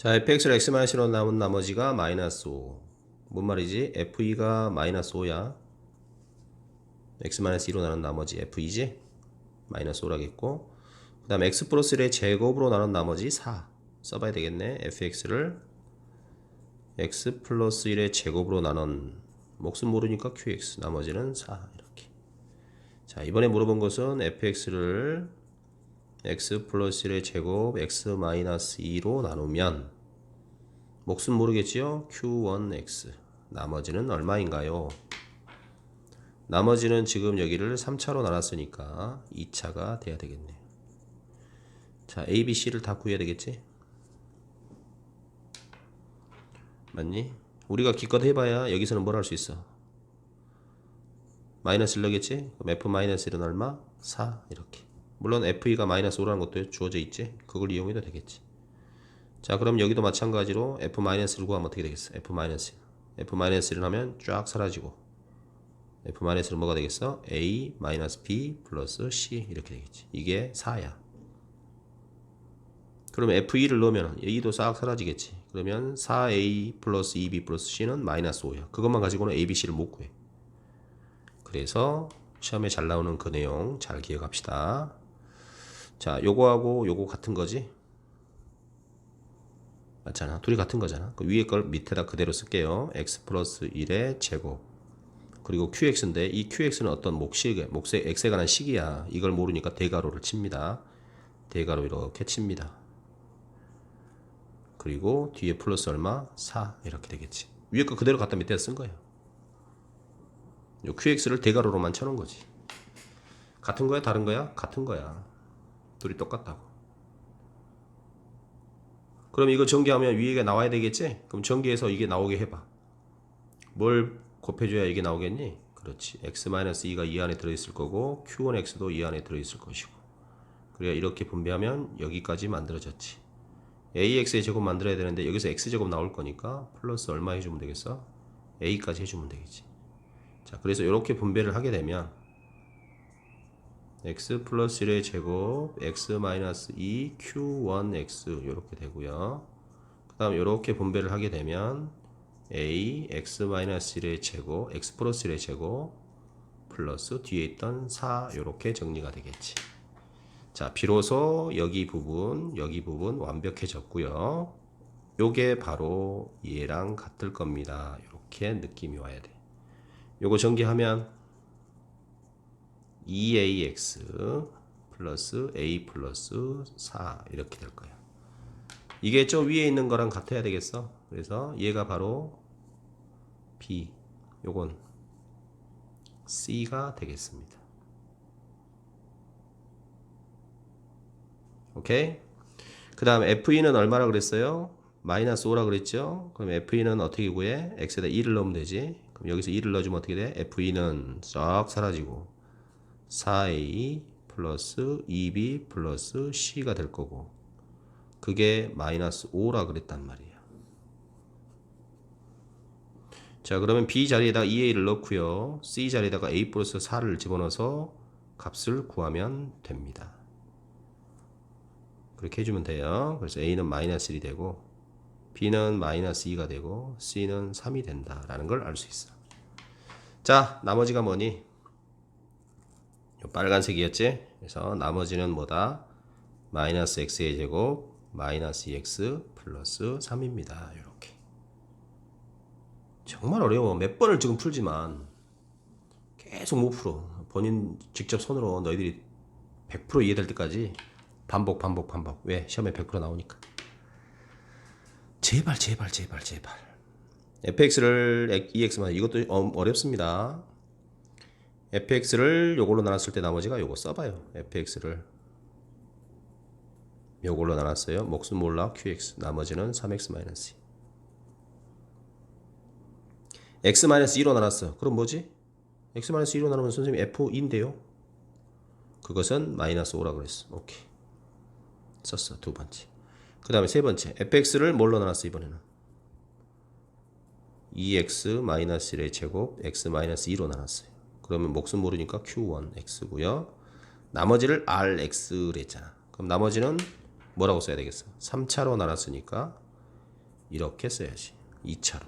자, fx를 x-1로 남은 나머지가 마이너스 5. 뭔 말이지? fe가 마이너스 5야. x-1로 나눈 나머지 f이지? 마이너스 5라겠고. 그 다음 x 플러스 1의 제곱으로 나눈 나머지 4. 써봐야 되겠네. fx를 x 플러스 1의 제곱으로 나눈 몫은 모르니까 qx. 나머지는 4. 이렇게. 자, 이번에 물어본 것은 fx를 x 플러스 1의 제곱 x 마이너스 2로 나누면 몫은 모르겠지요? q1x 나머지는 얼마인가요? 나머지는 지금 여기를 3차로 나눴으니까 2차가 돼야 되겠네요. 자, A, B, C를 다 구해야 되겠지? 맞니? 우리가 기껏 해봐야 여기서는 뭘 할 수 있어? 마이너스 1겠지? 그럼 F 마이너스 1은 얼마? 4 이렇게 물론 FE가 마이너스 5라는 것도 주어져 있지. 그걸 이용해도 되겠지. 자 그럼 여기도 마찬가지로 F 마이너스를 구하면 어떻게 되겠어? F 마이너스. F 마이너스를 하면 쫙 사라지고 F 마이너스는 뭐가 되겠어? A 마이너스 플러스 C 이렇게 되겠지. 이게 4야. 그러면 F2를 넣으면 A도 싹 사라지겠지. 그러면 4A 플러스 2B 플러스 C는 마이너스 5야. 그것만 가지고는 A, B, C를 못 구해. 그래서 시험에 잘 나오는 그 내용 잘 기억합시다. 자, 요거하고 요거 같은 거지? 맞잖아. 둘이 같은 거잖아. 그 위에 걸 밑에다 그대로 쓸게요. x 플러스 1의 제곱. 그리고 qx인데 이 qx는 어떤 몫이, 몫의 x에 관한 식이야. 이걸 모르니까 대가로를 칩니다. 대가로 이렇게 칩니다. 그리고 뒤에 플러스 얼마? 4 이렇게 되겠지. 위에 거 그대로 갖다 밑에 쓴 거예요. 요 QX를 대가로로만 쳐놓은 거지. 같은 거야? 다른 거야? 같은 거야. 둘이 똑같다고. 그럼 이거 전개하면 위에가 나와야 되겠지? 그럼 전개해서 이게 나오게 해봐. 뭘 곱해줘야 이게 나오겠니? 그렇지. x-2가 이 안에 들어있을 거고 q1x도 이 안에 들어있을 것이고 그래야 이렇게 분배하면 여기까지 만들어졌지. ax의 제곱 만들어야 되는데 여기서 x제곱 나올 거니까 플러스 얼마 해주면 되겠어? a까지 해주면 되겠지. 자, 그래서 이렇게 분배를 하게 되면 x 플러스 1의 제곱 x 마이너스 2 q1x 이렇게 되고요. 그 다음 이렇게 분배를 하게 되면 a x 마이너스 1의 제곱 x 플러스 1의 제곱 플러스 뒤에 있던 4 이렇게 정리가 되겠지. 자, 비로소 여기 부분, 여기 부분 완벽해졌고요. 요게 바로 얘랑 같을 겁니다. 이렇게 느낌이 와야 돼. 요거 전개하면 2ax 플러스 a 플러스 4 이렇게 될 거야. 이게 저 위에 있는 거랑 같아야 되겠어. 그래서 얘가 바로 b, 요건 c가 되겠습니다. 오케이? 그 다음 FE는 얼마라 그랬어요? 마이너스 5라 그랬죠? 그럼 FE는 어떻게 구해? x에다 2를 넣으면 되지. 그럼 여기서 2를 넣어주면 어떻게 돼? FE는 싹 사라지고 4A 플러스 2B 플러스 C가 될 거고 그게 마이너스 5라 그랬단 말이야. 자 그러면 B 자리에다가 2A를 넣고요. C 자리에다가 A 플러스 4를 집어넣어서 값을 구하면 됩니다. 그렇게 해주면 돼요. 그래서 A는 마이너스 1이 되고 B는 마이너스 2가 되고 C는 3이 된다라는 걸 알 수 있어. 자, 나머지가 뭐니? 요 빨간색이었지? 그래서 나머지는 뭐다? 마이너스 x의 제곱 마이너스 2x 플러스 3입니다. 이렇게. 정말 어려워. 몇 번을 지금 풀지만 계속 못 풀어. 본인 직접 손으로 너희들이 100% 이해될 때까지 반복 반복 반복. 왜? 시험에 100% 나오니까. 제발 제발 제발 제발 fx를 ex만 이것도 어- 어렵습니다 fx를 요걸로 나눴을 때 나머지가 요거 써봐요. fx를. 요걸로 나눴어요. 몫은 몰라 qx 나머지는 3x 마이너스 x 마이너스 2로 나눴어. 그럼 뭐지? x 마이너스 2로 나누면 선생님 f2인데요? 그것은 마이너스 5라 그랬어. 오케이. 썼어 두 번째. 그 다음에 세 번째. fx를 뭘로 나눴어 이번에는? 2x-1의 제곱 x-2로 나눴어요 그러면 몫은 모르니까 q1x고요. 나머지를 rx를 했잖아. 그럼 나머지는 뭐라고 써야 되겠어? 3차로 나눴으니까 이렇게 써야지. 2차로.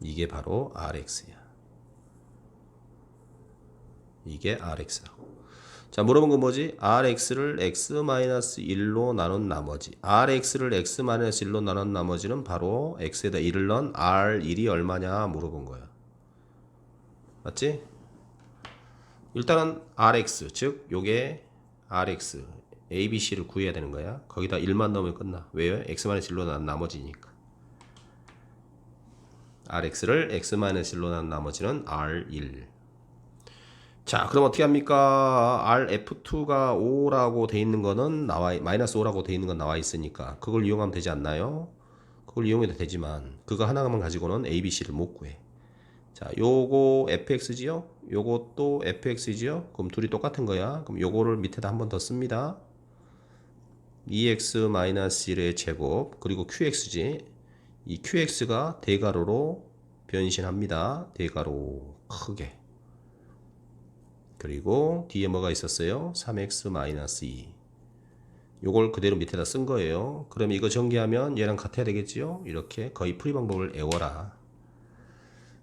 이게 바로 RX야. 이게 RX라고. 자 물어본 건 뭐지? RX를 X-1로 나눈 나머지. RX를 X-1로 나눈 나머지는 바로 X에다 1을 넣은 R1이 얼마냐 물어본 거야 맞지? 일단은 RX 즉 요게 RX ABC를 구해야 되는 거야 거기다 1만 넣으면 끝나 왜요? X-1로 나눈 나머지니까 RX를 X-1로 나눈 나머지는 R1 자, 그럼 어떻게 합니까? RF2가 5라고 돼 있는 거는 나와 마이너스 5라고 돼 있는 건 나와 있으니까 그걸 이용하면 되지 않나요? 그걸 이용해도 되지만 그거 하나만 가지고는 ABC를 못 구해. 자, 요거 fx지요? 요것도 fx지요? 그럼 둘이 똑같은 거야. 그럼 요거를 밑에다 한 번 더 씁니다. 2x-1의 제곱 그리고 qx지. 이 qx가 대가로로 변신합니다. 대가로 크게. 그리고 뒤에 뭐가 있었어요? 3x-2 요걸 그대로 밑에다 쓴 거예요 그럼 이거 전개하면 얘랑 같아야 되겠지요? 이렇게 거의 풀이 방법을 애워라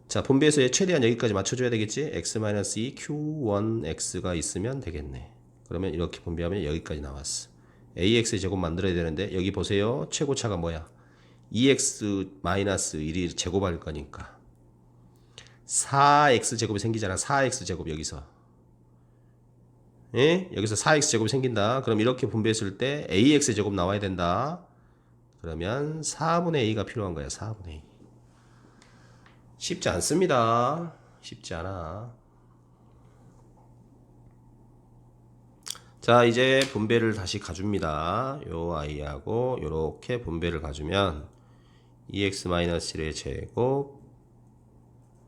자얘 최대한 여기까지 맞춰줘야 되겠지? x-2 q1x가 있으면 되겠네 그러면 이렇게 분배하면 여기까지 나왔어 ax의 제곱 만들어야 되는데 여기 보세요 최고차가 뭐야 2x-1이 제곱할 거니까 4x 제곱이 생기잖아 4x 제곱 여기서 예? 여기서 4x 제곱이 생긴다. 그럼 이렇게 분배했을 때 ax 제곱 나와야 된다. 그러면 4분의 a가 필요한 거야. 4분의 a. 쉽지 않습니다. 쉽지 않아. 자, 이제 분배를 다시 가줍니다. 요 i하고 요렇게 분배를 가주면 2x-1의 제곱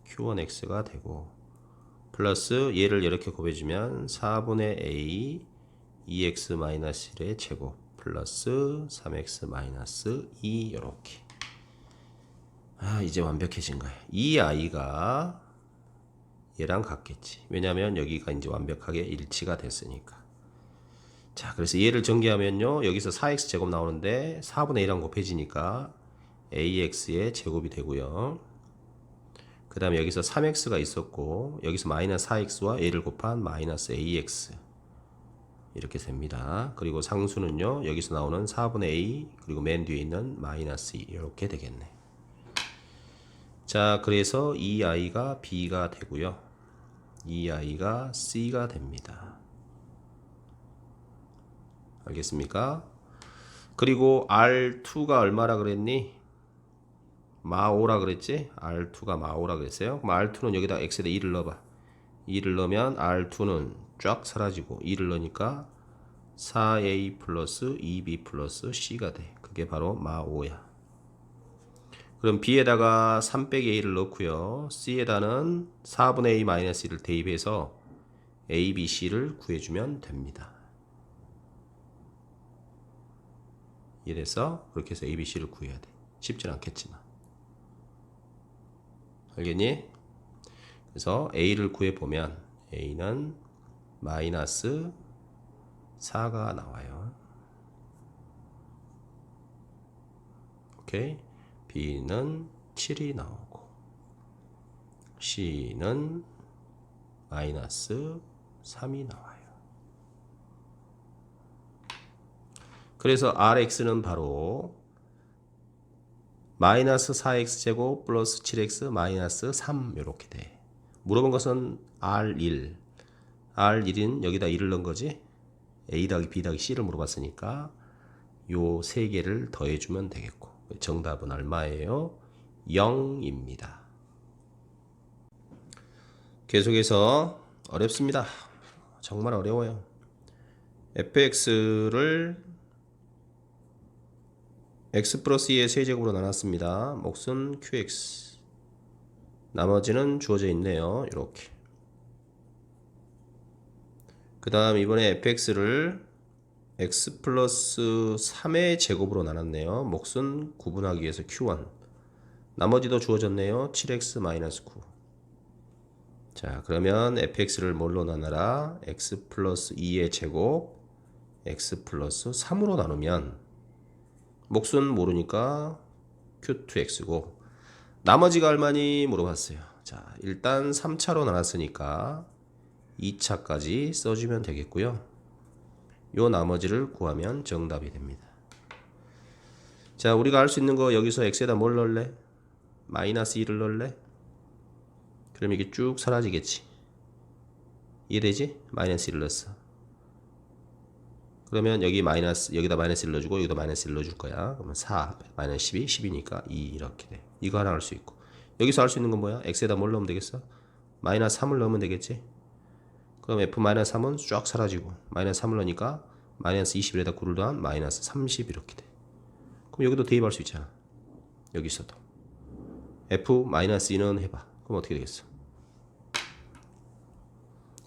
q1x가 되고 플러스 얘를 이렇게 곱해주면 4분의 a 2x-1의 제곱 플러스 3x-2 이렇게 아 이제 완벽해진 거야. 이 아이가 얘랑 같겠지. 왜냐면 여기가 이제 완벽하게 일치가 됐으니까. 자 그래서 얘를 전개하면요. 여기서 4x 제곱 나오는데 4분의 1랑 곱해지니까 ax의 제곱이 되고요. 그 다음에 여기서 3x가 있었고 여기서 마이너스 4x와 a를 곱한 마이너스 ax 이렇게 됩니다. 그리고 상수는요. 여기서 나오는 4분의 a 그리고 맨 뒤에 있는 마이너스 2 이렇게 되겠네. 자 그래서 이 i가 b가 되고요. 이 i가 c가 됩니다. 알겠습니까? 그리고 r2가 얼마라 그랬니? 마오라 그랬지? R2가 마오라 그랬어요. 그럼 R2는 여기다 X에다 2를 넣어봐. 2를 넣으면 R2는 쫙 사라지고 2를 넣으니까 4A 플러스 2B 플러스 C가 돼. 그게 바로 마오야. 그럼 B에다가 3 빼기 A를 넣고요. C에다는 4분의 A 마이너스 1을 대입해서 A, B, C를 구해주면 됩니다. 이래서 그렇게 해서 A, B, C를 구해야 돼. 쉽진 않겠지만. 알겠니? 그래서 a를 구해 보면 a는 마이너스 4가 나와요. 오케이. B는 7이 나오고 c는 마이너스 3이 나와요. 그래서 rx는 바로 마이너스 4x 제곱 플러스 7x 마이너스 3 이렇게 돼. 물어본 것은 R1. R1은 여기다 1을 넣은 거지. A 더하기 B 더하기 C를 물어봤으니까 요 세 개를 더해주면 되겠고 정답은 얼마예요? 0입니다. 계속해서 어렵습니다. 정말 어려워요. fx를 x 플러스 2의 세제곱으로 나눴습니다. 몫은 qx. 나머지는 주어져 있네요. 이렇게. 그 다음 이번에 fx를 x 플러스 3의 제곱으로 나눴네요. 몫은 구분하기 위해서 q1. 나머지도 주어졌네요. 7x 마이너스 9. 자, 그러면 fx를 뭘로 나눠라? x 플러스 2의 제곱 x 플러스 3으로 나누면 몫은 모르니까 Q2X고 나머지가 얼마니 물어봤어요. 자, 일단 3차로 나눴으니까 2차까지 써주면 되겠고요. 요 나머지를 구하면 정답이 됩니다. 자, 우리가 알 수 있는 거 여기서 x에다 뭘 넣을래? 마이너스 1을 넣을래? 그럼 이게 쭉 사라지겠지. 이해되지? 마이너스 1을 넣었어. 그러면 여기 마이너스 여기다 마이너스 1 넣어주고 여기다 마이너스 1 넣어줄 거야. 그러면 4 마이너스 12 10이니까 2 이렇게 돼. 이거 하나 알 수 있고 여기서 알 수 있는 건 뭐야? x에다 뭘 넣으면 되겠어? 마이너스 3을 넣으면 되겠지. 그럼 f 마이너스 3은 쫙 사라지고 마이너스 3을 넣으니까 마이너스 21에다 9를 더한 마이너스 30 이렇게 돼. 그럼 여기도 대입할 수 있잖아. 여기서도 f 마이너스 2는 해봐. 그럼 어떻게 되겠어?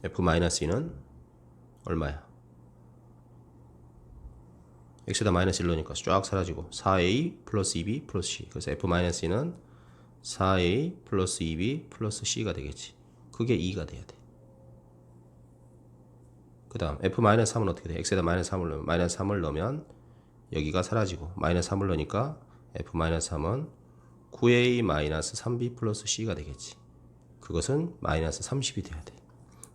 f 마이너스 2는 얼마야? x에다 마이너스 1 넣으니까 쫙 사라지고 4a 플러스 2b 플러스 c 그래서 f 마이너스 2는 4a 플러스 2b 플러스 c가 되겠지 그게 2가 돼야 돼 그 다음 f 마이너스 3은 어떻게 돼? x에다 마이너스 3을 넣으면 마이너스 3을 넣으면 여기가 사라지고 마이너스 3을 넣으니까 f 마이너스 3은 9a 마이너스 3b 플러스 c가 되겠지 그것은 마이너스 30이 돼야 돼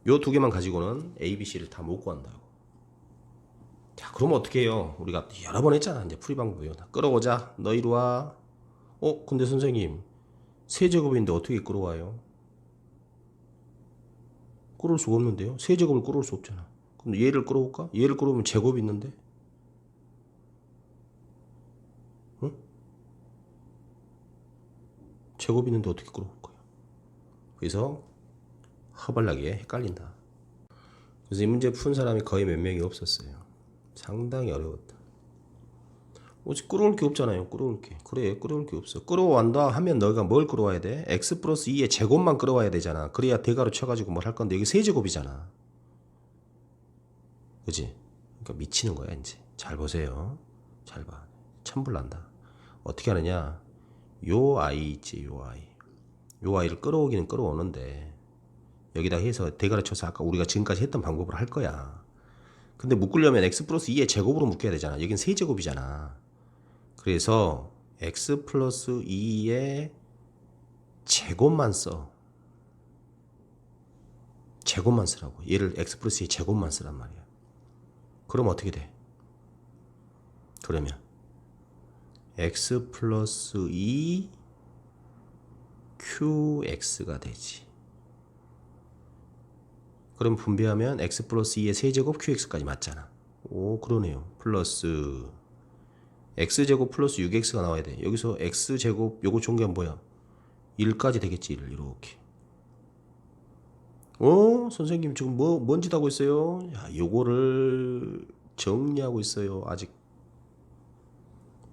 요 두 개만 가지고는 a, b, c를 다 못 구한다고 자, 그러면 어떻게 해요? 우리가 여러 번 했잖아. 이제 풀이 방법이요. 다 끌어오자. 너 이리 와. 어, 근데 선생님. 세제곱인데 어떻게 끌어와요? 끌어올 수가 없는데요. 세제곱을 끌어올 수 없잖아. 그럼 얘를 끌어올까? 얘를 끌어오면 제곱이 있는데? 응? 제곱이 있는데 어떻게 끌어올 거야? 그래서 허벌나게 헷갈린다. 그래서 이 문제 푼 사람이 거의 몇 명이 없었어요. 상당히 어려웠다. 오직 끌어올 게 없잖아요. 끌어올 게. 그래, 끌어올 게 없어. 끌어온다 하면 너가 뭘 끌어와야 돼? x 플러스 2의 제곱만 끌어와야 되잖아. 그래야 대가로 쳐가지고 뭘 할 건데 여기 세제곱이잖아. 그지? 그러니까 미치는 거야 이제. 잘 보세요. 잘 봐. 천불난다. 어떻게 하느냐? 요 아이 있지, 요 아이. 요 아이를 끌어오기는 끌어오는데 여기다 해서 대가로 쳐서 아까 우리가 지금까지 했던 방법을 할 거야. 근데 묶으려면 x 플러스 2의 제곱으로 묶여야 되잖아. 여긴 세제곱이잖아. 그래서 x 플러스 2의 제곱만 써. 제곱만 쓰라고. 얘를 x 플러스 2의 제곱만 쓰란 말이야. 그럼 어떻게 돼? 그러면 x 플러스 2 qx가 되지. 그럼 분배하면 x 플러스 2의 세제곱 qx까지 맞잖아. 오 그러네요. 플러스 x제곱 플러스 6x가 나와야 돼. 여기서 x제곱 요거 종교는 뭐야? 1까지 되겠지 1 이렇게. 어? 선생님 지금 뭐, 뭔 짓 하고 있어요? 야, 요거를 정리하고 있어요. 아직.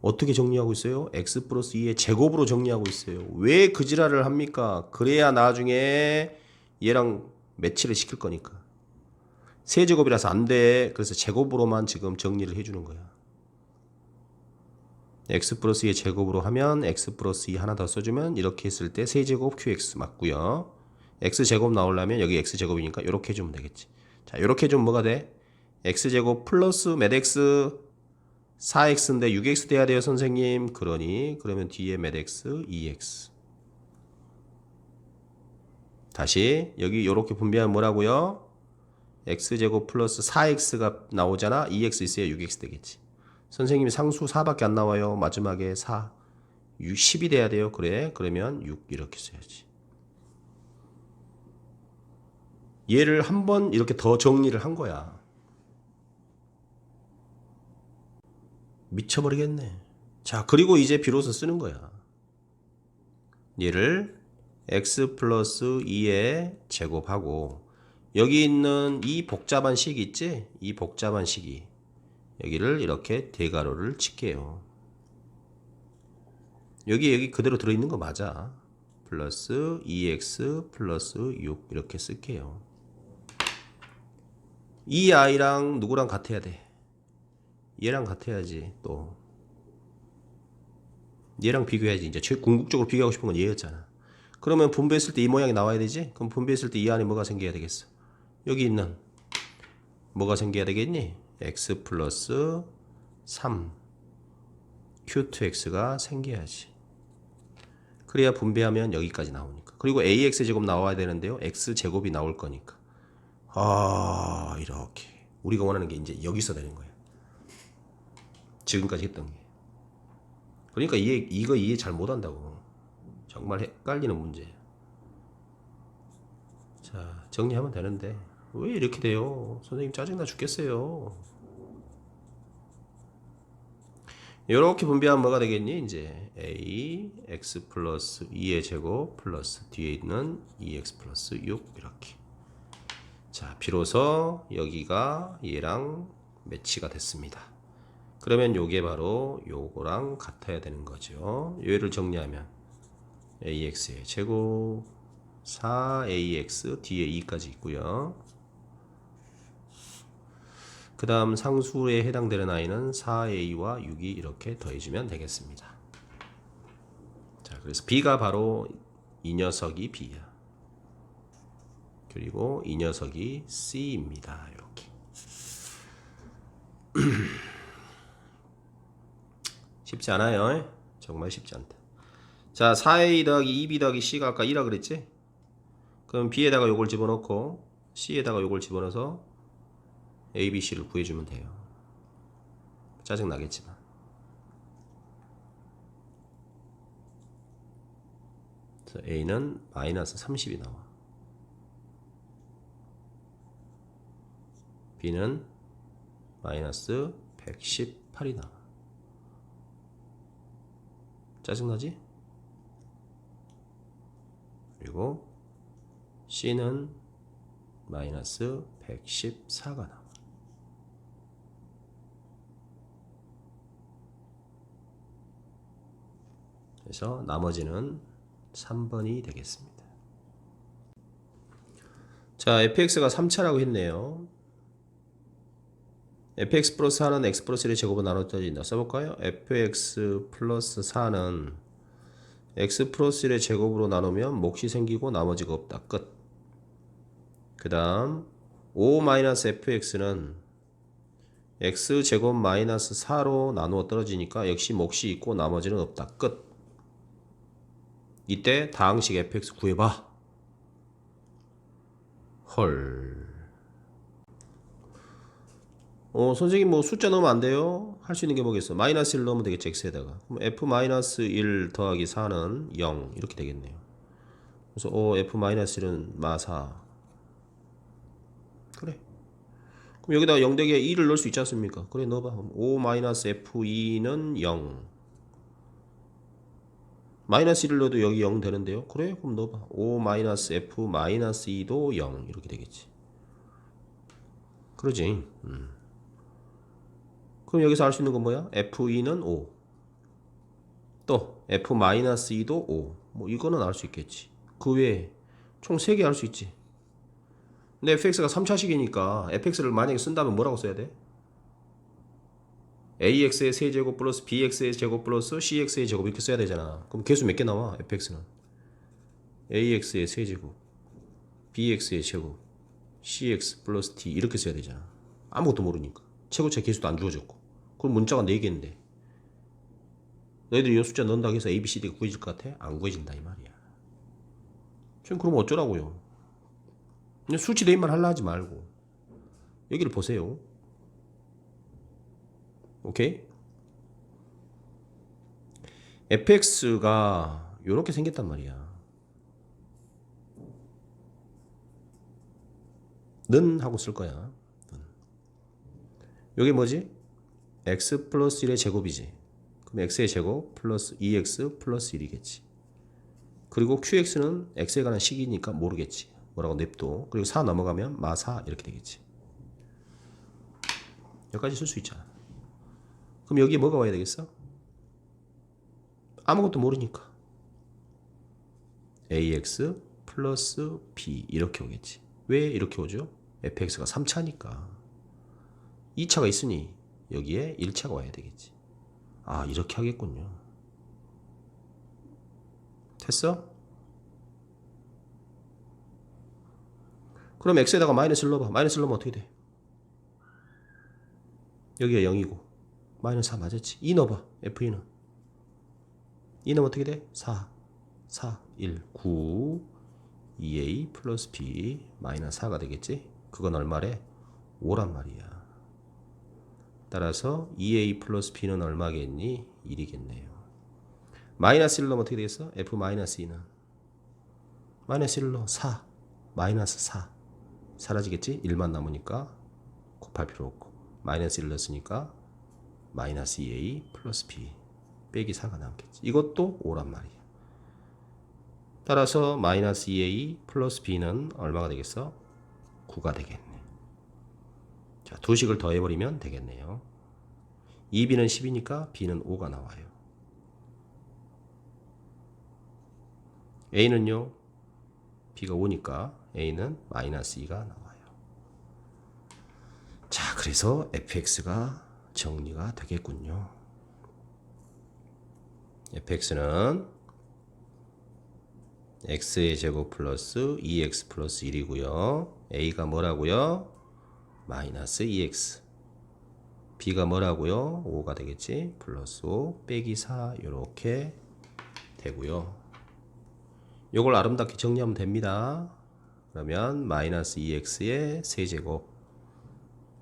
어떻게 정리하고 있어요? x 플러스 2의 제곱으로 정리하고 있어요. 왜 그 지랄을 합니까? 그래야 나중에 얘랑 매치를 시킬 거니까. 세제곱이라서 안 돼. 그래서 제곱으로만 지금 정리를 해주는 거야. x 플러스 2의 제곱으로 하면 x 플러스 2 하나 더 써주면 이렇게 했을 때 세제곱 qx 맞고요. X 제곱 나오려면 여기 x 제곱이니까 이렇게 해주면 되겠지. 자, 이렇게 해주면 뭐가 돼? x 제곱 플러스 몇 x 4x인데 6x 돼야 돼요, 선생님. 그러니 그러면 뒤에 몇 x 2x. 다시 여기 이렇게 분배하면 뭐라고요? x제곱 플러스 4x가 나오잖아. 2x 있어야 6x 되겠지. 선생님이 상수 4밖에 안 나와요. 마지막에 4. 6, 10이 돼야 돼요. 그래. 그러면 6 이렇게 써야지. 얘를 한 번 이렇게 더 정리를 한 거야. 미쳐버리겠네. 자, 그리고 이제 비로소 쓰는 거야. 얘를 x 플러스 2의 제곱하고 여기 있는 이 복잡한 식이 있지? 이 복잡한 식이 여기를 이렇게 대가로를 칠게요. 여기 여기 그대로 들어있는 거 맞아. 플러스 2x 플러스 6 이렇게 쓸게요. 이 아이랑 누구랑 같아야 돼? 얘랑 같아야지 또 얘랑 비교해야지 이제 최 궁극적으로 비교하고 싶은 건 얘였잖아. 그러면 분배했을 때 이 모양이 나와야 되지? 그럼 분배했을 때 이 안에 뭐가 생겨야 되겠어? 여기 있는 뭐가 생겨야 되겠니? x 플러스 3 q2x가 생겨야지. 그래야 분배하면 여기까지 나오니까. 그리고 ax 제곱 나와야 되는데요. x 제곱이 나올 거니까. 아 이렇게 우리가 원하는 게 이제 여기서 되는 거야. 지금까지 했던 게. 그러니까 이해 이거 이해 잘 못한다고. 정말 헷갈리는 문제. 자 정리하면 되는데 왜 이렇게 돼요? 선생님 짜증나 죽겠어요. 이렇게 분배하면 뭐가 되겠니? 이제 a x 플러스 2의 제곱 플러스 뒤에 있는 2x 플러스 6 이렇게. 자, 비로소 여기가 얘랑 매치가 됐습니다. 그러면 요게 바로 요거랑 같아야 되는 거죠. 얘를 정리하면 ax의 제곱 4ax 뒤에 2까지 있고요. 그 다음 상수에 해당되는 아이는 4a와 6이 이렇게 더해주면 되겠습니다. 자, 그래서 b가 바로 이 녀석이 b야. 그리고 이 녀석이 c입니다. 이렇게. 쉽지 않아요. 정말 쉽지 않다. 자, 4a 더하기 2b 더하기 c가 아까 2라 그랬지? 그럼 b에다가 요걸 집어넣고 c에다가 요걸 집어넣어서 A, B, C를 구해주면 돼요. 짜증 나겠지만. 그래서 A는 마이너스 30이 나와. B는 마이너스 118이 나와. 짜증나지? 그리고 C는 마이너스 114가 나와. 그래서 나머지는 3번이 되겠습니다. 자, fx가 3차라고 했네요. Fx 플러스 4는 x 플러스 1의 제곱으로 나눠져진다. 써볼까요? fx 플러스 4는 x 플러스 1의 제곱으로 나누면 몫이 생기고 나머지가 없다. 끝. 그 다음 5-fx는 x 제곱 마이너스 4로 나누어 떨어지니까 역시 몫이 있고 나머지는 없다. 끝. 이때 다항식 fx 구해봐. 헐. 어, 선생님 뭐 숫자 넣으면 안 돼요? 할 수 있는 게 뭐겠어? 마이너스 1 넣으면 되겠지, x에다가. 그럼 f 마이너스 1 더하기 4는 0 이렇게 되겠네요. 그래서 어, f 마이너스 1은 마4 그래. 그럼 여기다 0 대개 2를 넣을 수 있지 않습니까? 그래 넣어봐. 5 마이너스 f2는 0 마이너스 1을 넣어도 여기 0 되는데요. 그래? 그럼 넣어봐. 5 마이너스 f 마이너스 2도 0 이렇게 되겠지. 그러지. 음. 그럼 여기서 알 수 있는 건 뭐야? f2는 5. 또 f 마이너스 2도 5. 뭐 이거는 알 수 있겠지. 그 외에 총 3개 알 수 있지. 근데 fx가 3차식이니까 fx를 만약에 쓴다면 뭐라고 써야 돼? ax의 세제곱 플러스 bx의 제곱 플러스 cx의 제곱 이렇게 써야 되잖아. 그럼 개수 몇 개 나와? fx는 ax의 세제곱, bx의 제곱, cx 플러스 t 이렇게 써야 되잖아. 아무것도 모르니까 최고차 개수도 안 주어졌고. 그럼 문자가 4개인데 너희들이 이 숫자 넣는다고 해서 a, b, c, d가 구해질 것 같아? 안 구해진다 이 말이야. 지금 그럼 어쩌라고요? 그냥 수치 대입만 하려 하지 말고 여기를 보세요. 오케이? fx가 이렇게 생겼단 말이야. 는 하고 쓸 거야. 여기 뭐지? x 플러스 1의 제곱이지. 그럼 x의 제곱 플러스 2x 플러스 1이겠지. 그리고 qx는 x에 관한 식이니까 모르겠지. 뭐라고 냅둬. 그리고 4 넘어가면 마4 이렇게 되겠지. 여기까지 쓸 수 있잖아. 그럼 여기에 뭐가 와야 되겠어? 아무것도 모르니까. ax 플러스 b 이렇게 오겠지. 왜 이렇게 오죠? fx가 3차니까. 2차가 있으니 여기에 1차가 와야 되겠지. 아, 이렇게 하겠군요. 됐어? 그럼 x에다가 마이너스를 넣어봐. 마이너스를 넣으면 어떻게 돼? 여기가 0이고 마이너스 4 맞았지? 2 넣어봐. F2는 2는 어떻게 돼? 4, 4, 1, 9, 2a 플러스 b 마이너스 4가 되겠지? 그건 얼마래? 5란 말이야. 따라서 2a 플러스 b는 얼마겠니? 1이겠네요. 마이너스 1로 어떻게 되겠어? f 마이너스 2는 마이너스 1로 4 마이너스 4 사라지겠지? 1만 남으니까 곱할 필요 없고 마이너스 1 넣었으니까 마이너스 2a 플러스 b 빼기 4가 남겠지. 이것도 5란 말이야. 따라서 마이너스 2a 플러스 b는 얼마가 되겠어? 9가 되겠네. 자, 두 식을 더해버리면 되겠네요. 2b는 10이니까 b는 5가 나와요. a는요, b가 5니까 a는 마이너스 2가 나와요. 자, 그래서 fx가 정리가 되겠군요. fx는 x의 제곱 플러스 2x 플러스 1이고요. a가 뭐라고요? 마이너스 2x. B가 뭐라고요? 5가 되겠지? 플러스 5 빼기 4 이렇게 되고요. 요걸 아름답게 정리하면 됩니다. 그러면 마이너스 2x의 세제곱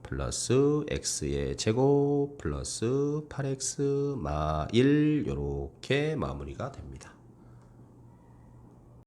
플러스 x의 제곱 플러스 8x 마 1 이렇게 마무리가 됩니다.